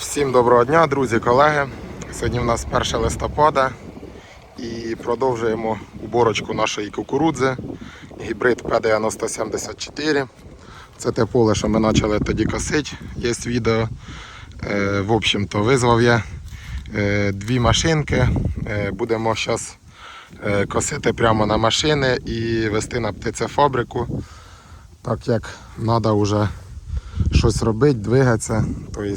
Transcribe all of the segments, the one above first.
Всім доброго дня, друзі, колеги. Сьогодні в нас 1 листопада і продовжуємо уборочку нашої кукурудзи. Гібрид P9074. Це те поле, що ми почали тоді косити. Є відео. Е, В общем-то, визвав я е, дві машинки. Е, Будемо зараз косити прямо на машини і вести на птицефабрику. Так як треба вже щось робити, двигатися. Тобто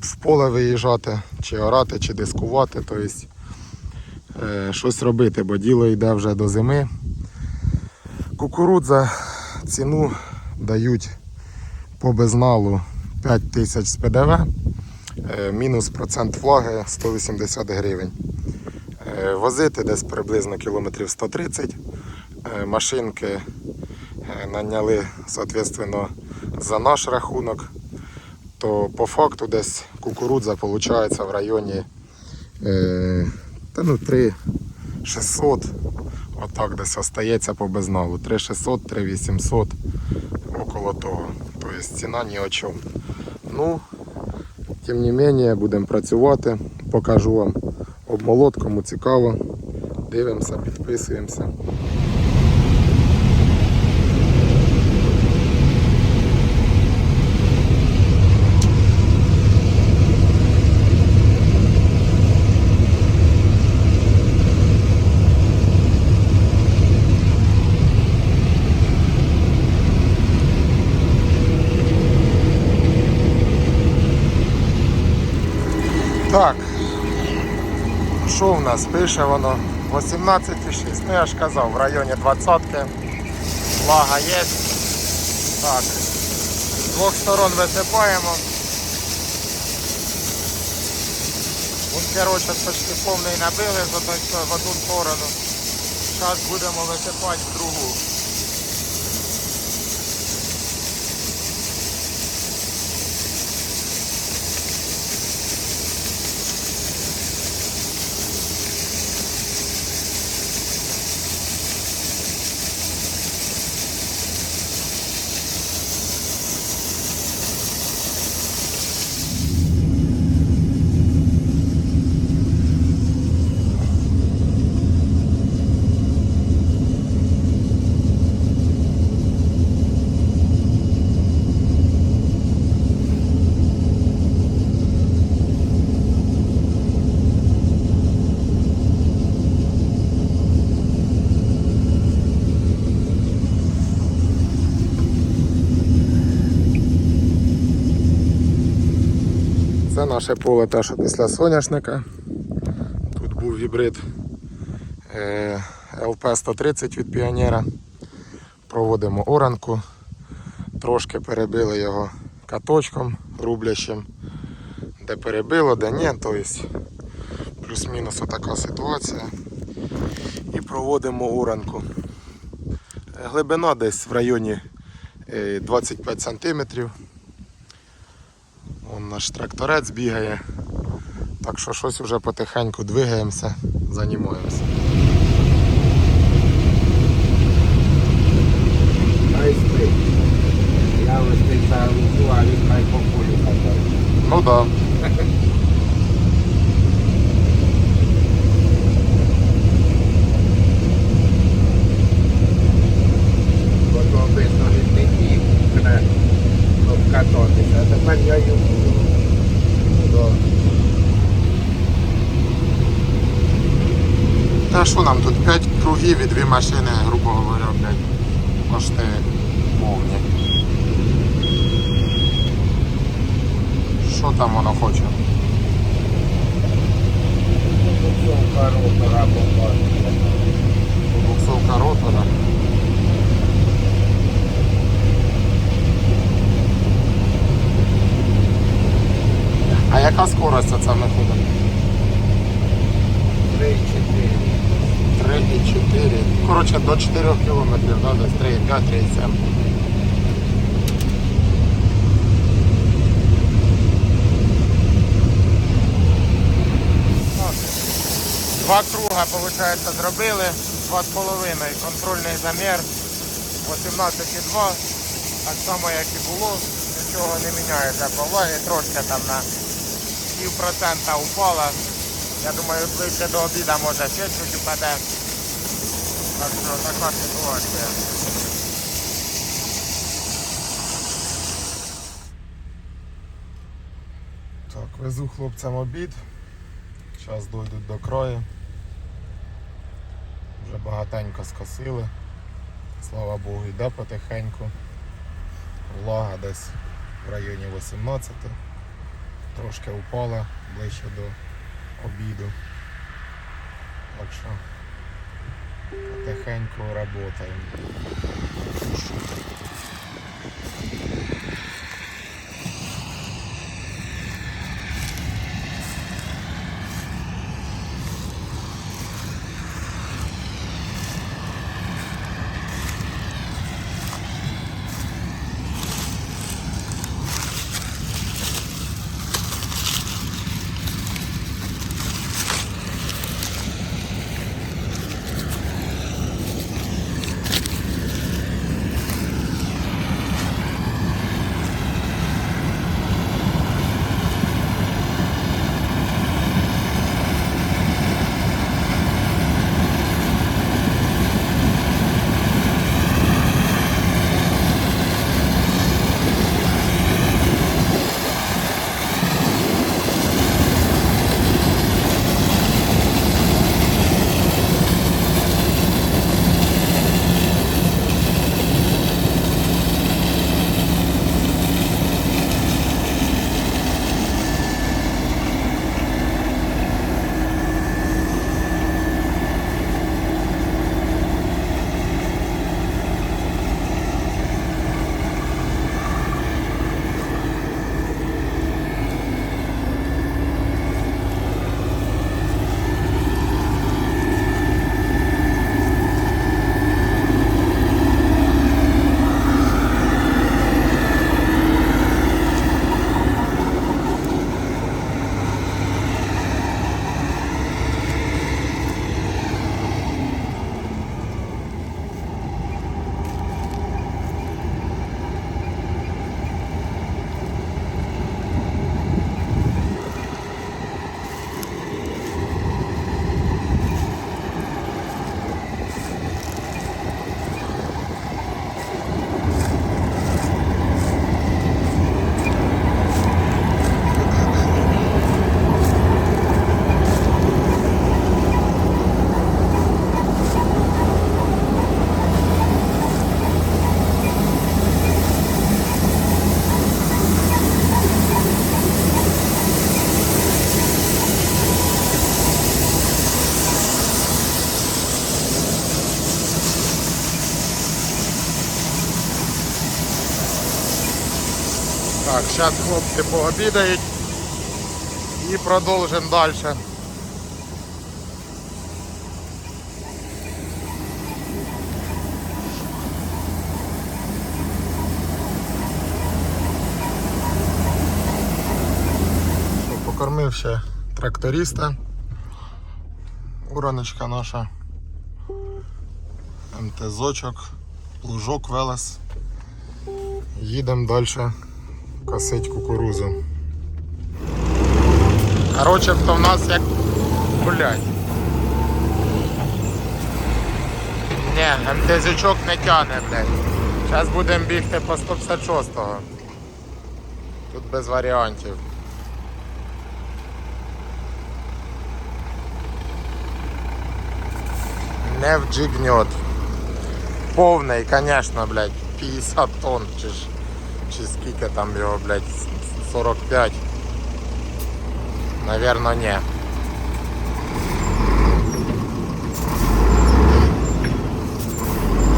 в поле виїжджати, чи орати, чи дискувати, тобто щось робити, бо діло йде вже до зими. Кукурудза ціну дають по безналу 5 тисяч з ПДВ, е, мінус процент влаги 180 гривень. Е, возити десь приблизно кілометрів 130. Е, машинки наняли соответственно, за наш рахунок то по факту десь кукурудза виходить в районі е, та ну, 3 600, отак десь остається по безналу. 3 600, 3 800, около того. Тобто ціна ні о чому. Ну, тим не менше, будемо працювати, покажу вам обмолот, кому цікаво. Дивимося, підписуємося. Так, в нас пише воно? 18,6. Ну я ж казав, в районі 20-ки. Влага є. Так. З двох сторон висипаємо. Короче, почти повний набили з одної в одну сторону. Зараз будемо висипати в другу. Це наше поле те, що після соняшника. Тут був гібрид е, ЛП-130 від піонера. Проводимо оранку. Трошки перебили його каточком рублящим. Де перебило, де ні. Тобто плюс-мінус отака ситуація. І проводимо оранку. Е, Глибина десь в районі е, 25 сантиметрів. Наш тракторець бігає. Так що щось вже потихеньку двигаємося, спить. Я ось спеціально а він хай по полю. Ну так. Да. Воно видно від мені мене обкататися. А тепер я йому до Та що нам тут 5 кругів і дві машини, грубо говоря, блядь, кошти повні. Що там воно хоче? Коротше, до 4 кілометрів, да, десь 3,5, 3,7. Два круга, виходить, зробили, два з половиною контрольний замір 18,2, так само як і було, нічого не міняється по вагі, трошки там на пів процента упала. Я думаю, ближче до обіду може ще чуть упаде. Так що така ситуація. Так, везу хлопцям обід. Зараз дойдуть до краю. Вже багатенько скосили. Слава Богу, йде потихеньку. Влага десь в районі 18. Трошки упала ближче до обіду. Так що потихеньку працюємо. Так, зараз хлопці пообідають і продовжимо далі. Покормив ще тракториста. Ураночка наша. МТЗочок, плужок велес. Їдемо далі косить кукурузу. Короче, то в нас як блядь. Ні, МТЗчок не тяне, блядь. Зараз будемо бігти по 156-го. Тут без варіантів. Не вджигнет. Повний, конечно, блядь, 50 тонн чи ж чи скільки там його, блядь, 45. Наверно, ні.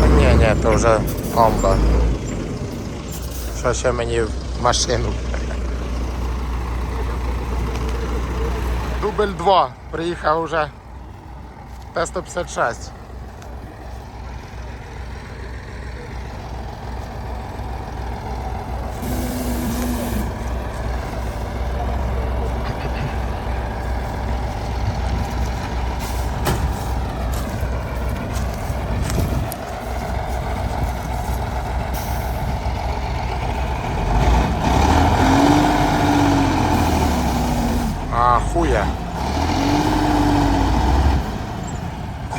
Та Ні, ні, то вже комба. Що ще мені в машину? Дубль 2. Приїхав уже Т-156.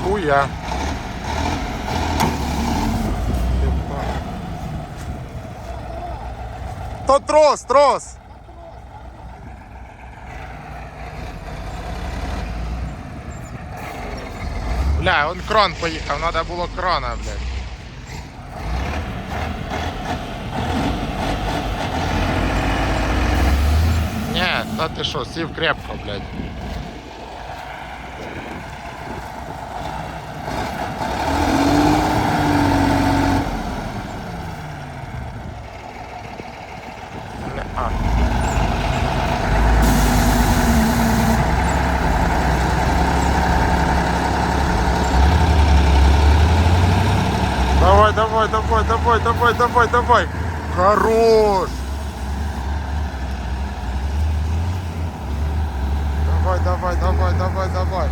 Хуя. То трос, трос. Бля, он кран поїхав, треба було крана, блядь. Ні, та ти що, сів крепко, блядь. Давай, давай, давай, давай. Хорош. Давай, давай, давай, давай, давай.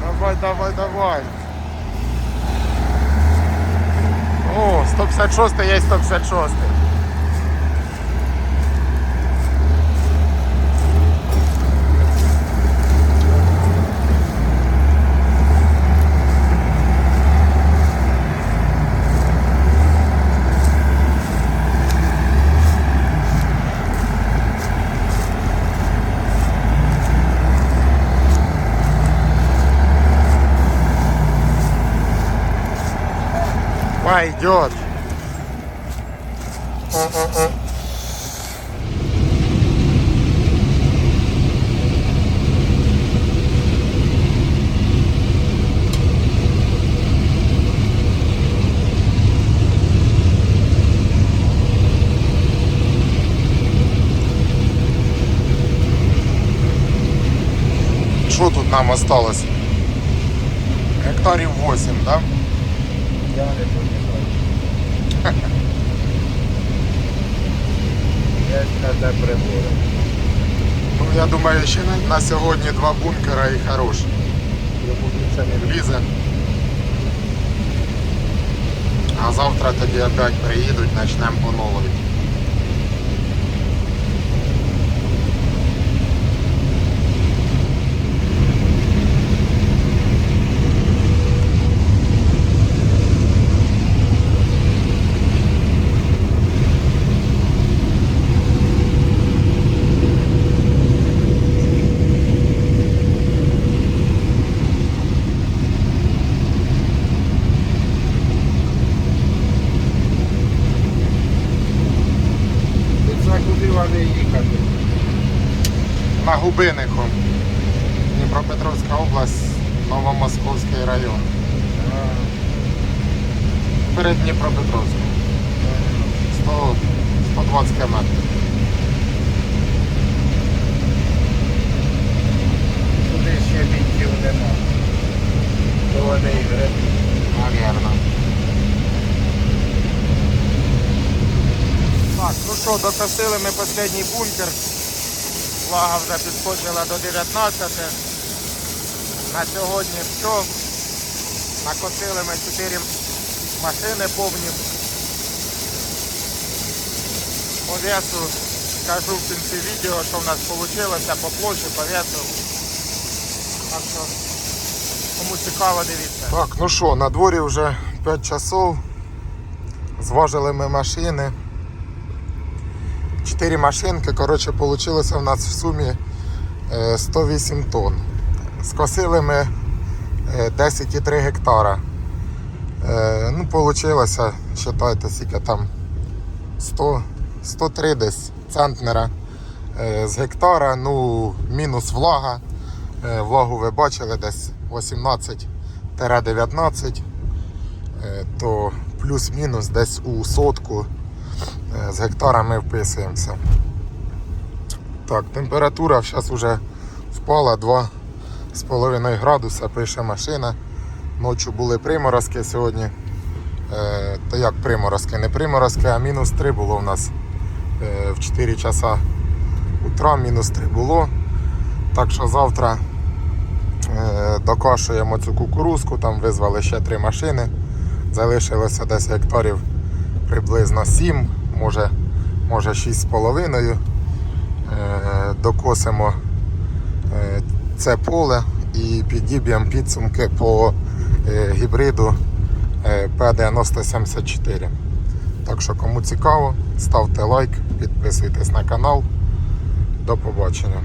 Давай, давай, давай. О, 156 є 156. Пойдет. Що тут нам осталось? Гектарів 8, так? Да? Я не Ну, я думаю, ще на, на сьогодні два бункера і хороші. Влізе. А завтра тоді опять приїдуть, почнемо по новій. Тут за їхати? На Губинику. Дніпропетровська область, Новомосковський район. Перед Дніпропетровськом. 100, 120 км. Туди ще бінтів нема. То вони і гребуть. Наверно. Так, ну що, докосили ми останній бункер. Влага вже підскочила до 19. На сьогодні все. Накосили ми 4 машини повні. По весу скажу в кінці відео, що в нас вийшло по площі, по весу. Так що Кому цікаво, дивіться. Так, ну що, на дворі вже 5 часов. Зважили ми машини. 4 машинки, коротше, вийшло в нас в сумі е, 108 тонн. Скосили ми е, 10,3 гектара. Е, Ну, вийшло, вважайте, скільки там 100, 103 десь центнера е, з гектара, ну, мінус влага. Е, Влагу ви бачили десь 18-19, е, то плюс-мінус десь у сотку е, з гектара ми вписуємося. Так, температура зараз вже впала 2,5 градуса, пише машина. Ночі були приморозки сьогодні. Е, то як приморозки? Не приморозки, а мінус 3 було у нас е, в 4 часа утра, мінус 3 було. Так що завтра Е, докошуємо цю кукурузку, там визвали ще три машини. Залишилося десь гектарів приблизно 7, може, може 6,5. Е, Докосимо це поле і підіб'ємо підсумки по е, гібриду е, P9074. Так що, кому цікаво, ставте лайк, підписуйтесь на канал. До побачення.